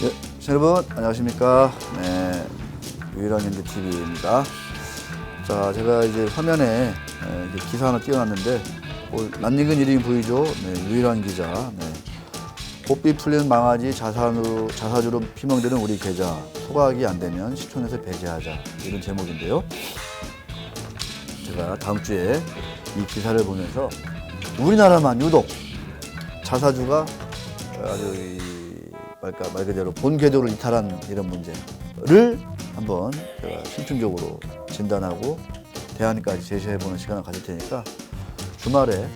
네, 여러분 안녕하십니까? 네, 유일한 인디 TV입니다. 자, 제가 이제 화면에 에, 이제 기사 하나 띄워놨는데 뭐, 낯익은 이름이 보이죠? 네, 유일한 기자. 네. 복비 풀리는 망아지 자산으로 자사주로 피멍드는 우리 계좌 소각이 안 되면 시촌에서 배제하자 이런 제목인데요. 제가 다음 주에 이 기사를 보면서 우리나라만 유독 자사주가 아주 이 말까 말 그대로 본 궤도를 이탈한 이런 문제를 한번 제가 심층적으로 진단하고 대안까지 제시해보는 시간을 가질 테니까 주말에 에,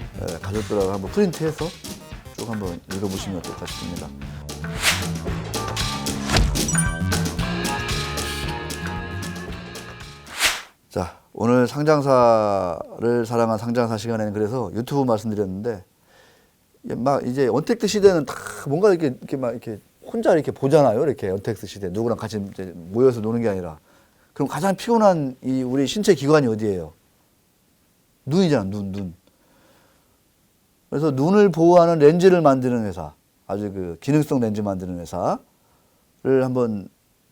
가족들하고 한번 프린트해서 쭉 한번 읽어보시면 어떨까 싶습니다. 자, 오늘 상장사를 사랑한 상장사 시간에는 그래서 유튜브 말씀드렸는데 막 이제 언택트 시대는 다 뭔가 이렇게 이렇게 막 이렇게 혼자 이렇게 보잖아요. 이렇게 언택트 시대 누구랑 같이 모여서 노는 게 아니라 그럼 가장 피곤한 이 우리 신체 기관이 어디예요? 눈이잖아, 눈, 눈. 그래서 눈을 보호하는 렌즈를 만드는 회사, 아주 그 기능성 렌즈 만드는 회사를 한번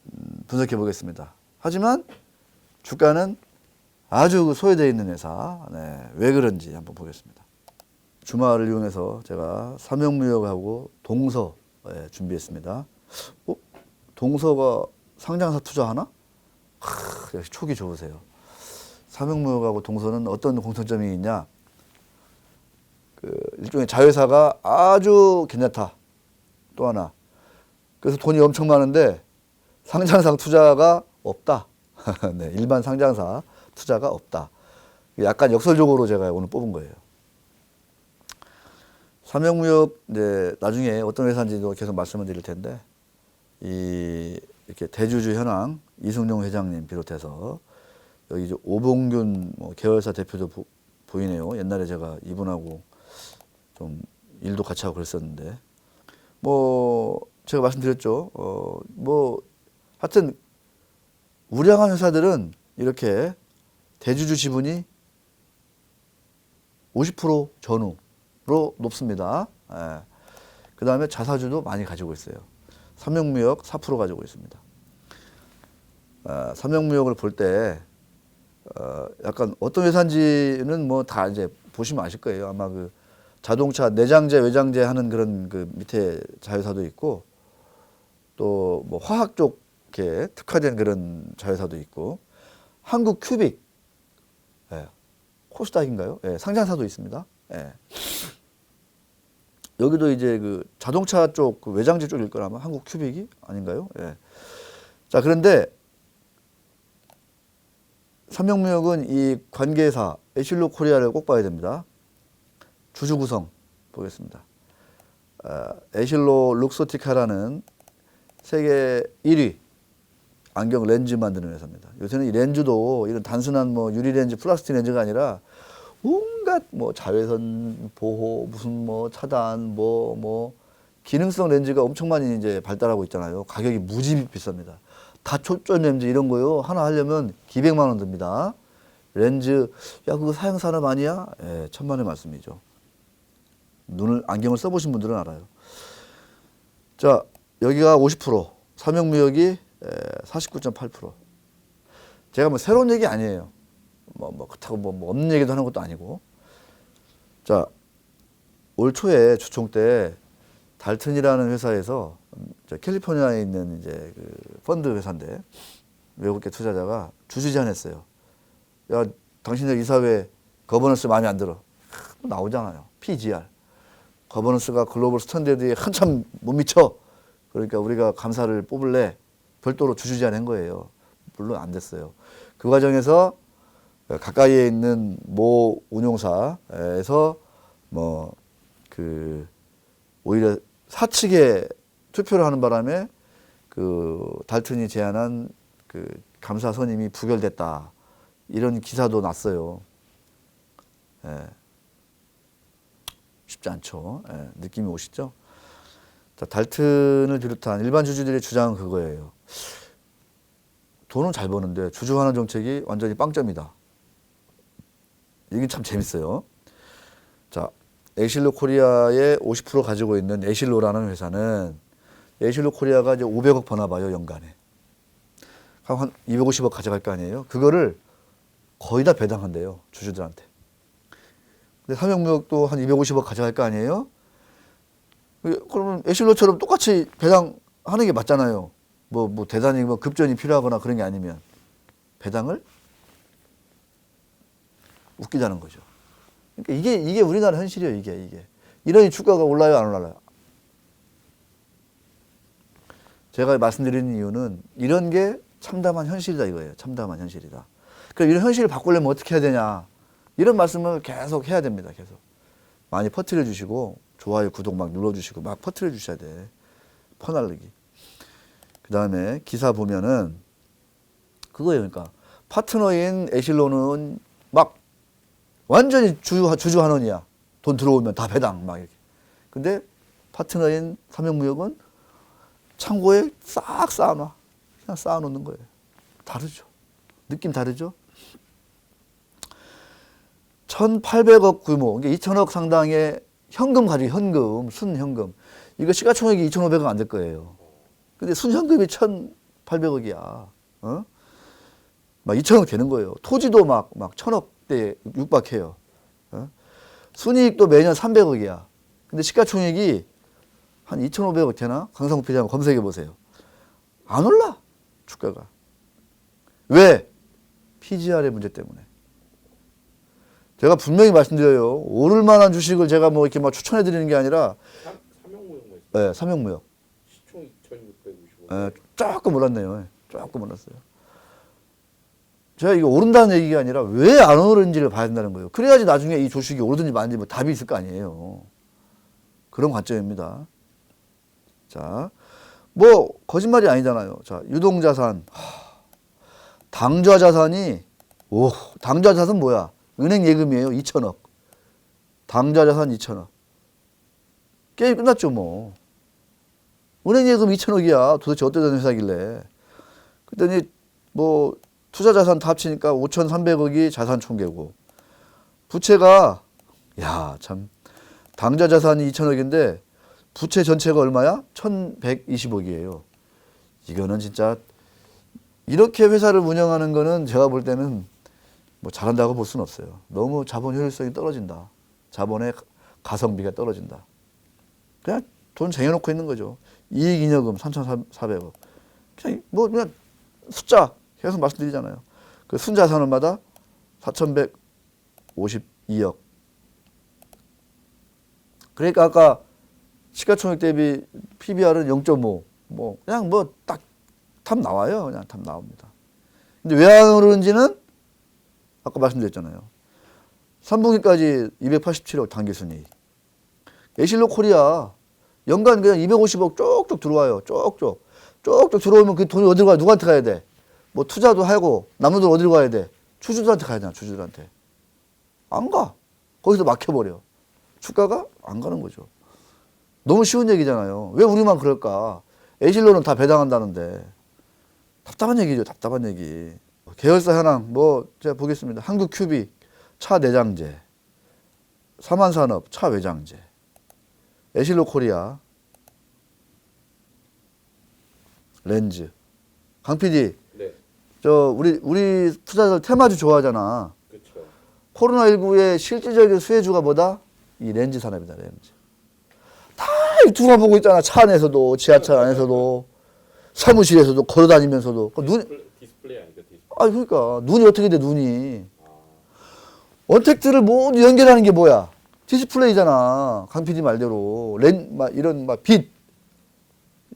음, 분석해 보겠습니다. 하지만 주가는 아주 그 소외되어 있는 회사, 네, 왜 그런지 한번 보겠습니다. 주말을 이용해서 제가 삼형무역하고 동서 예, 준비했습니다. 어? 동서가 상장사 투자하나? 하, 역시 촉이 좋으세요. 삼형무역하고 동서는 어떤 공통점이 있냐? 그 일종의 자회사가 아주 괜찮다. 또 하나. 그래서 돈이 엄청 많은데 상장상 투자가 없다. 네, 일반 상장사 투자가 없다. 약간 역설적으로 제가 오늘 뽑은 거예요. 삼형무역 이제 나중에 어떤 회사인지도 계속 말씀을 드릴 텐데 이 이렇게 대주주 현황 이승용 회장님 비롯해서 여기 이제 오봉균 뭐 계열사 대표도 보, 보이네요. 옛날에 제가 이분하고 좀 일도 같이 하고 그랬었는데 뭐 제가 말씀드렸죠. 어 뭐 하여튼 우량한 회사들은 이렇게 대주주 지분이 50% 전후 로 높습니다. 예. 그 다음에 자사주도 많이 가지고 있어요. 삼형무역 4% 가지고 있습니다. 어, 삼형무역을 볼 때 어, 약간 어떤 회사인지는 뭐 다 이제 보시면 아실 거예요. 아마 그 자동차 내장재 외장재 하는 그런 그 밑에 자회사도 있고 또 뭐 화학 쪽에 특화된 그런 자회사도 있고 한국 큐빅 예. 코스닥인가요? 예, 상장사도 있습니다. 예. 여기도 이제 그 자동차 쪽 그 외장재 쪽일 거라면 한국 큐빅이 아닌가요? 예. 자, 그런데 삼명무역은 이 관계사 에실로 코리아를 꼭 봐야 됩니다. 주주 구성 보겠습니다. 아, 에실로 룩소티카라는 세계 1위 안경 렌즈 만드는 회사입니다. 요새는 이 렌즈도 이런 단순한 뭐 유리 렌즈, 플라스틱 렌즈가 아니라 온갖 뭐 자외선 보호, 무슨 뭐 차단, 뭐뭐 기능성 렌즈가 엄청 많이 이제 발달하고 있잖아요. 가격이 무지 비쌉니다. 다초점 렌즈 이런 거요 하나 하려면 기백만 원 듭니다. 렌즈 야 그거 사용 산업 아니야? 예, 천만의 말씀이죠. 눈을 안경을 써보신 분들은 알아요. 자 여기가 50% 삼형무역이 49.8%. 제가 뭐 새로운 얘기 아니에요. 뭐, 뭐, 그렇다고 뭐, 뭐 없는 얘기도 하는 것도 아니고. 자, 올 초에 주총 때 달튼이라는 회사에서 음, 저 캘리포니아에 있는 이제 그 펀드 회사인데 외국계 투자자가 주주 제안했어요. 야, 당신들 이사회 거버넌스 마음에 안 들어. 하, 나오잖아요. PGR. 거버넌스가 글로벌 스탠다드에 한참 못 미쳐. 그러니까 우리가 감사를 뽑을래. 별도로 주주 제안한 거예요. 물론 안 됐어요. 그 과정에서 가까이에 있는 모 운용사에서 뭐 그 오히려 사측에 투표를 하는 바람에 그 달튼이 제안한 그 감사 선임이 부결됐다 이런 기사도 났어요. 예. 쉽지 않죠. 예. 느낌이 오시죠? 자, 달튼을 비롯한 일반 주주들의 주장은 그거예요. 돈은 잘 버는데 주주환원 정책이 완전히 빵점이다. 이게 참 재밌어요. 자, 에실로 코리아의 50% 가지고 있는 에실로라는 회사는 에실로 코리아가 이제 500억 버나 봐요 연간에. 한 250억 가져갈 거 아니에요? 그거를 거의 다 배당한대요 주주들한테. 근데 삼성무역도 한 250억 가져갈 거 아니에요? 그러면 에실로처럼 똑같이 배당하는 게 맞잖아요. 뭐, 뭐 대단히 뭐 급전이 필요하거나 그런 게 아니면 배당을 웃기자는 거죠. 그러니까 이게 이게 우리나라 현실이에요. 이게 이게 이러니 주가가 올라요 안 올라요? 제가 말씀드리는 이유는 이런 게 참담한 현실이다 이거예요. 참담한 현실이다. 그럼 이런 현실을 바꾸려면 어떻게 해야 되냐? 이런 말씀을 계속 해야 됩니다. 계속 많이 퍼뜨려 주시고 좋아요, 구독 막 눌러 주시고 막 퍼뜨려 주셔야 돼. 퍼날르기. 그 다음에 기사 보면은 그거예요. 그러니까 파트너인 막 완전히 주주, 주주 환원이야. 돈 들어오면 다 배당 막 이렇게. 근데 파트너인 삼형무역은 창고에 싹 쌓아놔. 그냥 쌓아놓는 거예요. 다르죠. 느낌 다르죠? 1,800억 규모, 이게 2천억 상당의 현금 가지고 현금, 순현금. 이거 시가총액이 2,500억 안 될 거예요. 근데 순현금이 1,800억이야. 어? 막 2천억 되는 거예요. 토지도 막, 막 천억 대 육박해요. 어? 순이익도 매년 300억이야. 근데 시가총액이 한 2,500억 되나? 강상국 PD한번 검색해 보세요. 안 올라, 주가가. 왜? PGR의 문제 때문에. 제가 분명히 말씀드려요. 오를 만한 주식을 제가 뭐 이렇게 막 추천해 드리는 게 아니라, 삼- 삼형무역만 있어요. 네, 삼형무역. 시총 2,655. 예, 조금 올랐네요. 예, 조금 올랐어요. 제가 이거 오른다는 얘기가 아니라 왜 안 오르는지를 봐야 된다는 거예요. 그래야지 나중에 이 주식이 오르든지 마든지 뭐 답이 있을 거 아니에요. 그런 관점입니다. 자, 뭐 거짓말이 아니잖아요. 자, 유동자산, 하, 당좌 자산이 오, 당좌 자산 뭐야? 은행 예금이에요. 2천억. 당좌 자산 2천억. 게임 끝났죠, 뭐. 은행 예금 2천억이야. 도대체 어떤 회사길래. 그랬더니 뭐 투자 자산 다 합치니까 5,300억이 자산 총계고 부채가 야, 참 당좌 자산이 2천억인데 부채 전체가 얼마야? 1,120억이에요. 이거는 진짜 이렇게 회사를 운영하는 거는 제가 볼 때는 뭐 잘한다고 볼 수는 없어요. 너무 자본 효율성이 떨어진다. 자본의 가성비가 떨어진다. 그냥 돈 쟁여놓고 있는 거죠. 이익 잉여금 3,400억. 그냥 뭐 그냥 숫자 계속 말씀드리잖아요. 그 순자산업마다 4,152억. 그러니까 아까 시가총액 대비 PBR은 0.5. 뭐 그냥 뭐 딱 탑 나와요. 그냥 탑 나옵니다. 근데 왜 안 오르는지는 아까 말씀드렸잖아요. 3분기까지 287억 단기 순이익. 에실로 코리아 연간 그냥 250억 쪽쪽 들어와요. 쪽쪽. 쪽쪽 들어오면 그 돈이 어디로 가요? 누구한테 가야 돼? 뭐 투자도 하고 남은 돈 어디로 가야 돼? 주주들한테 가야 되나? 주주들한테. 안 가. 거기서 막혀버려. 주가가 안 가는 거죠. 너무 쉬운 얘기잖아요. 왜 우리만 그럴까? 에실로는 다 배당한다는데. 답답한 얘기죠. 답답한 얘기. 계열사 현황 뭐 제가 보겠습니다. 한국 큐빅 차 내장재, 사만산업 차 외장재, 에실로 코리아 렌즈. 강 PD, 네, 저 우리 우리 투자자들 테마주 좋아하잖아. 그렇죠. 코로나 19의 실질적인 수혜주가 뭐다? 이 렌즈 산업이다, 렌즈. 다 두가 보고 있잖아. 차 안에서도, 지하철 안에서도, 사무실에서도, 걸어다니면서도. 그 눈, 디스플레이, 디스플레이 아니까 디스플레이. 아, 그러니까 눈이 어떻게 돼, 눈이. 아, 원택트를 모두 연결하는 게 뭐야? 디스플레이잖아. 강 PD 말대로. 렌, 막 이런 막 빛.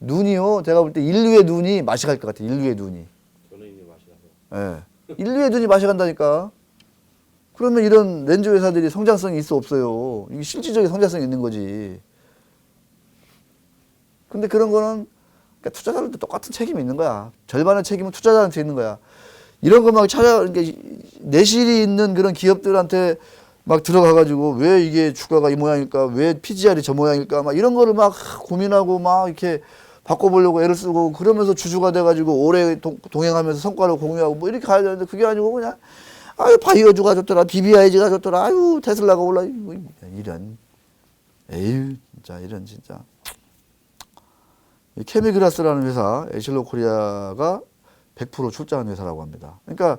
눈이요. 제가 볼 때 인류의 눈이 맛이 갈 것 같아. 인류의 눈이. 예. 인류의 눈이 맛이 간다니까. 그러면 이런 렌즈 회사들이 성장성이 있어 없어요. 이게 실질적인 성장성이 있는 거지. 근데 그런 거는 그러니까 투자자들도 똑같은 책임이 있는 거야. 절반의 책임은 투자자한테 있는 거야. 이런 거막 찾아 이렇게 내실이 있는 그런 기업들한테 막 들어가가지고 왜 이게 주가가 이 모양일까, 왜 PGR이 저 모양일까, 막 이런 거를 막 고민하고 막 이렇게 바꿔보려고 애를 쓰고 그러면서 주주가 돼가지고 오래 동, 동행하면서 성과를 공유하고 뭐 이렇게 가야 되는데 그게 아니고 그냥 아유 바이오주가 좋더라, BBIG가 좋더라, 아유 테슬라가 올라 이런 에휴 진짜 이런 진짜 이 케미그라스라는 회사 에실로 코리아가 100% 출자한 회사라고 합니다. 그러니까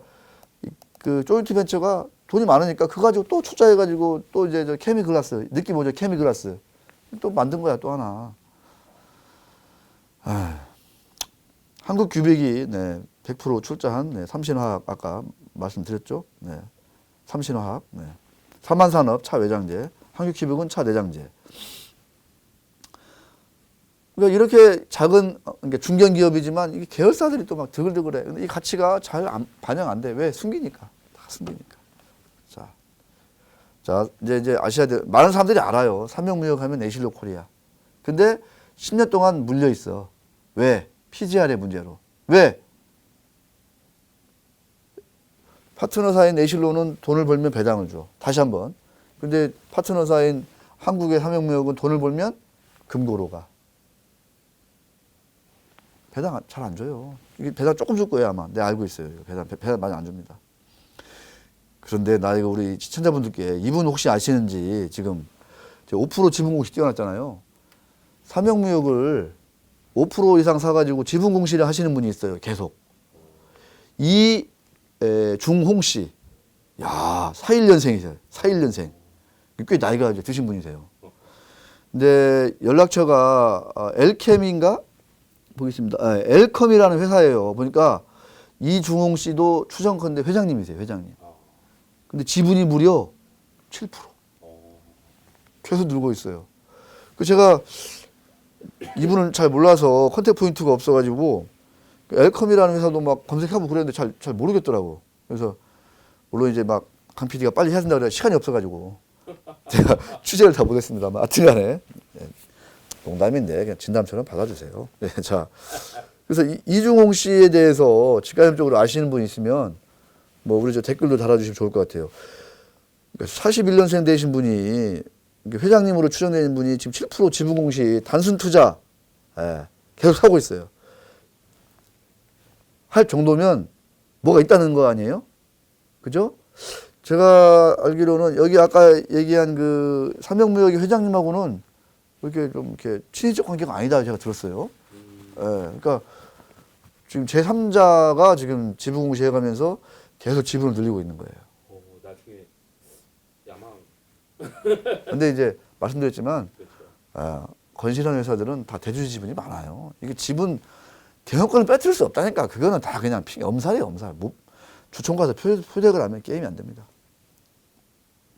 이- 그 조인트 벤처가 돈이 많으니까 그거 가지고 또 출자해가지고 또 이제 저 케미글라스 느낌 오죠 케미글라스 또 만든 거야 또 하나. 아, 한국 규백이 네, 100% 출자한 네, 삼신화학 아까 말씀드렸죠. 네, 삼신화학, 네, 삼한산업 차 외장재, 한국 규백은 차 내장재. 그러니까 이렇게 작은 어, 그러니까 중견 기업이지만 이게 계열사들이 또 막 드글드글해. 근데 이 가치가 잘 안- 반영 안 돼. 왜? 숨기니까. 다 숨기니까. 자, 자 이제 이제 아시아들 많은 사람들이 알아요. 삼명무역하면 에실로 코리아. 근데 10년 동안 물려 있어. 왜? PGR의 문제로. 왜? 파트너사인 에실로는 돈을 벌면 배당을 줘. 다시 한번. 근데 파트너사인 한국의 삼명무역은 돈을 벌면 금고로 가. 배당 잘 안 줘요. 이게 배당 조금 줄 거예요 아마. 내가 알고 있어요. 배당 배- 배당 많이 안 줍니다. 그런데 나 이거 우리 시청자분들께 이분 혹시 아시는지 지금 5% 지분 공시 띄워놨잖아요. 삼명무역을 5% 이상 사가지고 지분 공시를 하시는 분이 있어요. 계속. 이 에, 중홍 씨, 야 41년생이세요. 41년생. 꽤 나이가 드신 분이세요. 근데 연락처가 어, 엘캠인가 보겠습니다. 아, 엘컴이라는 회사예요. 보니까 이중홍 씨도 추정컨대 회장님이세요. 회장님. 아, 근데 지분이 무려 7%. 어, 계속 늘고 있어요. 그 제가 이분을 잘 몰라서 컨택 포인트가 없어가지고 그 엘컴이라는 회사도 막 검색하고 그랬는데 잘, 잘 모르겠더라고. 그래서 물론 이제 막 강 PD가 빨리 해야 된다 그래 시간이 없어가지고 제가 취재를 다 못했습니다. 하여튼간에 예, 농담인데 그냥 진담처럼 받아주세요. 예, 자, 그래서 이, 이중홍 씨에 대해서 직관적으로 아시는 분 있으면 뭐 우리 저 댓글도 달아주시면 좋을 것 같아요. 41년생 되신 분이 회장님으로 추정되는 분이 지금 7% 지분 공시 단순 투자 예, 계속 하고 있어요. 할 정도면 뭐가 있다는 거 아니에요? 그죠? 제가 알기로는 여기 아까 얘기한 그 삼명무역의 회장님하고는 이렇게 좀 이렇게 친인적 관계가 아니다 제가 들었어요. 예, 그러니까 지금 제 3자가 지금 지분 공시해가면서 계속 지분을 늘리고 있는 거예요. 야망 근데 이제 말씀드렸지만. 아, 건실한 회사들은 다 대주주 지분이 많아요. 이게 지분 경영권을 빼뜨릴 수 없다니까. 그거는 다 그냥 피- 엄살이에요, 엄살. 뭐, 주총 가서 표, 표적을 하면 게임이 안 됩니다.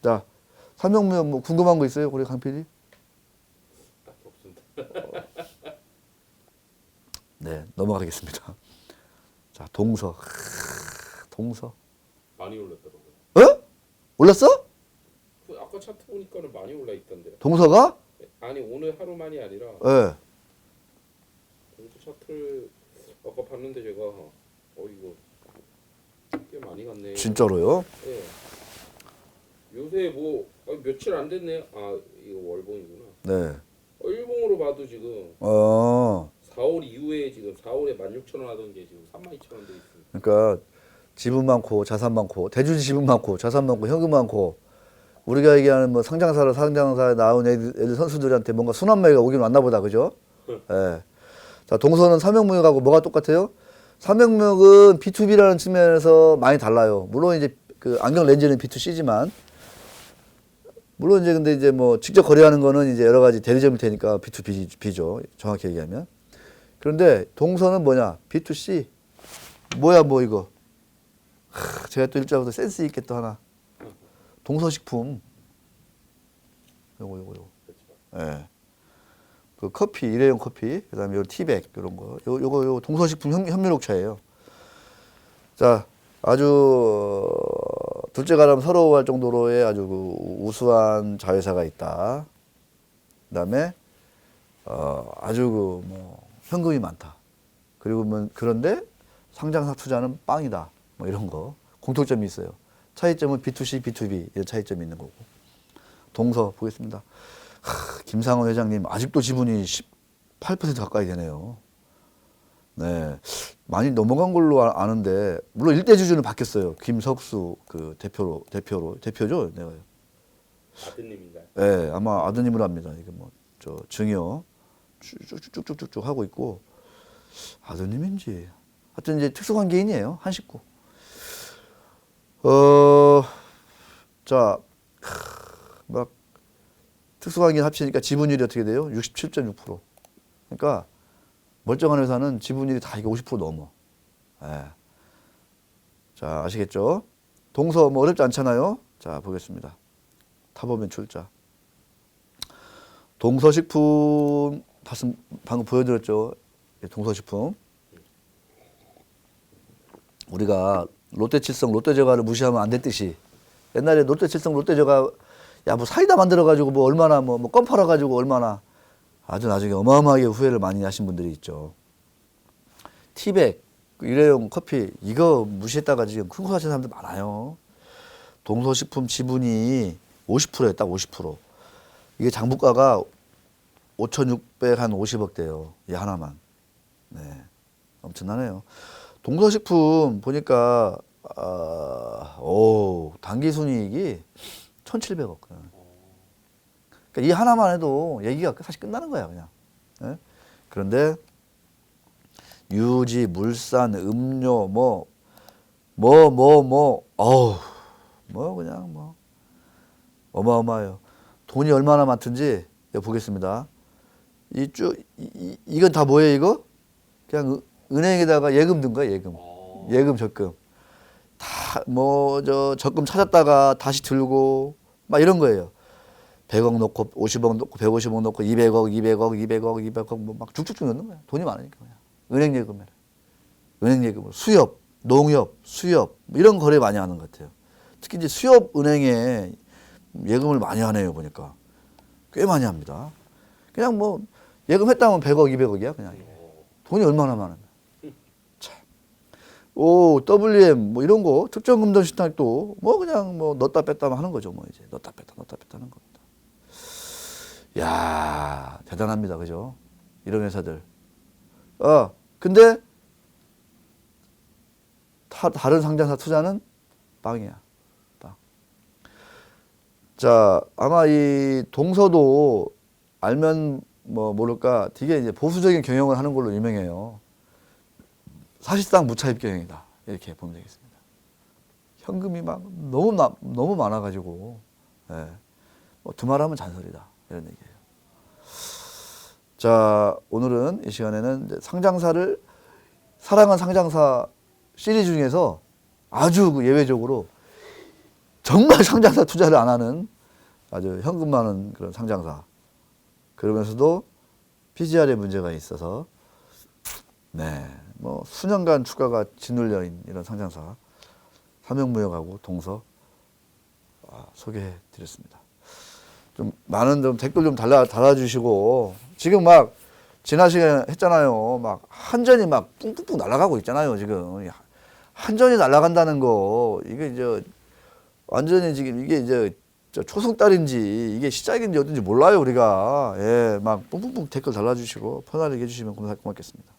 자, 삼명무역 뭐 궁금한 거 있어요, 우리 강 PD? 네, 넘어가겠습니다. 자, 동서. 크, 동서. 많이 올랐더라고요. 어? 올랐어? 그 아까 차트 보니까는 많이 올라 있던데요. 동서가? 아니 오늘 하루만이 아니라 예. 공수 차트를 아까 봤는데 제가 어 이거 꽤 많이 갔네. 진짜로요? 예. 요새 뭐 아, 며칠 안 됐네요. 아 이거 월봉이구나. 네. 어, 일봉으로 봐도 지금 어. 4월 이후에 지금 4월에 16,000원 하던 게 지금 32,000원 돼 있습니다. 그러니까 지분 많고 자산 많고 대주주 지분 많고 자산 많고 현금 많고 우리가 얘기하는 뭐 상장사로 상장사에 나온 애들, 애들 선수들한테 뭔가 순환매가 오긴 왔나 보다 그죠? 예. 자 동서는 삼명무역하고 뭐가 똑같아요? 삼명무역은 B2B라는 측면에서 많이 달라요. 물론 이제 그 안경 렌즈는 B2C지만 물론 이제 근데 이제 뭐 직접 거래하는 거는 이제 여러 가지 대리점일 테니까 B2B죠. 정확히 얘기하면. 그런데 동서는 뭐냐? B2C. 뭐야 뭐 이거. 하, 제가 또 일자부터 센스 있게 또 하나. 동서식품. 요거 요거 요거. 예. 그 커피 일회용 커피 그다음에 요 티백 이런 거. 요 요거 요 동서식품 현, 현미녹차예요. 자 아주 어, 둘째 가람 서러워할 정도로의 아주 그 우수한 자회사가 있다. 그다음에 어 아주 그 뭐 현금이 많다. 그리고 뭐 그런데 상장사 투자는 빵이다. 뭐 이런 거 공통점이 있어요. 차이점은 B2C, B2B 이런 차이점이 있는 거고. 동서 보겠습니다. 하, 김상원 회장님 아직도 지분이 18% 가까이 되네요. 네, 많이 넘어간 걸로 아- 아는데 물론 일대 주주는 바뀌었어요. 김석수 그 대표로 대표로 대표죠. 내가요. 아드님인가요? 예, 아마 아드님으로 합니다. 이게 뭐 저 증여 쭉쭉쭉쭉쭉 하고 있고 아드님인지 하여튼 이제 특수관계인이에요 한 식구. 어 자 막 특수관계인 합치니까 지분율이 어떻게 돼요? 67.6%. 그러니까 멀쩡한 회사는 지분율이 다 이게 50% 넘어. 예. 자 아시겠죠? 동서 뭐 어렵지 않잖아요. 자 보겠습니다. 타보면 출자. 동서식품 방금, 방금 보여드렸죠. 예, 동서식품. 우리가 롯데칠성 롯데저가를 무시하면 안 됐듯이 옛날에 롯데칠성 롯데저가 야 뭐 사이다 만들어 가지고 뭐 얼마나 뭐, 뭐껌 팔아 가지고 얼마나 아주 나중에 어마어마하게 후회를 많이 하신 분들이 있죠. 티백 일회용 커피 이거 무시했다가 지금 큰거 사신 사람들 많아요. 동서식품 지분이 50%예요, 딱 50%. 이게 장부가가 5,650억 대요. 이 하나만. 네. 엄청나네요. 동서식품 보니까, 아, 오, 단기 순이익이 1,700억. 그러니까 이 하나만 해도 얘기가 사실 끝나는 거야, 그냥. 예? 그런데 유지, 물산, 음료, 뭐, 뭐, 뭐, 뭐, 어우, 뭐, 그냥 뭐, 어마어마해요. 돈이 얼마나 많든지, 보겠습니다. 이 쭉, 이, 이, 이건 다 뭐예요, 이거? 그냥 은- 은행에다가 예금 든 거야, 예금. 어. 예금, 적금. 다, 뭐, 저, 적금 찾았다가 다시 들고, 막 이런 거예요. 100억 넣고, 50억 넣고, 150억 넣고, 200억, 200억, 200억, 200억, 뭐 막 쭉쭉쭉 넣는 거야. 돈이 많으니까 그냥. 은행 예금에. 은행 예금으로. 수협, 농협, 수협, 뭐 이런 거래 많이 하는 것 같아요. 특히 이제 수협 은행에 예금을 많이 하네요, 보니까. 꽤 많이 합니다. 그냥 뭐, 예금했다면 100억, 200억이야, 그냥. 돈이 얼마나 많으면. 참. 오, WM, 뭐 이런 거, 특정 금전 신탁도 뭐 그냥 뭐 넣었다 뺐다 하는 거죠, 뭐 이제. 넣었다 뺐다, 넣었다 뺐다 하는 겁니다. 야 대단합니다. 그죠? 이런 회사들. 어, 근데 타, 다른 상장사 투자는 빵이야. 빵. 자, 아마 이 동서도 알면 뭐 모를까 되게 이제 보수적인 경영을 하는 걸로 유명해요. 사실상 무차입 경영이다. 이렇게 보면 되겠습니다. 현금이 막 너무 나, 너무 많아가지고 예. 뭐 두말하면 잔소리다 이런 얘기예요. 자 오늘은 이 시간에는 상장사를 사랑한 상장사 시리즈 중에서 아주 그 예외적으로 정말 상장사 투자를 안 하는 아주 현금 많은 그런 상장사 그러면서도 PGR에 문제가 있어서 네, 뭐 수년간 주가가 짓눌려 있는 이런 상장사 삼형무역하고 동서 아, 소개해 드렸습니다. 좀 많은 좀 댓글 좀 달라 달아주시고 지금 막 지난 시간에 했잖아요. 막 한전이 막 뿡뿡뿡 날아가고 있잖아요. 지금 이 한전이 날아간다는 거 이게 이제 완전히 지금 이게 이제 저 초승달인지 이게 시작인지 어딘지 몰라요 우리가 예막 뿡뿡뿡 댓글 달아주시고 편하게 해주시면 고맙- 고맙겠습니다.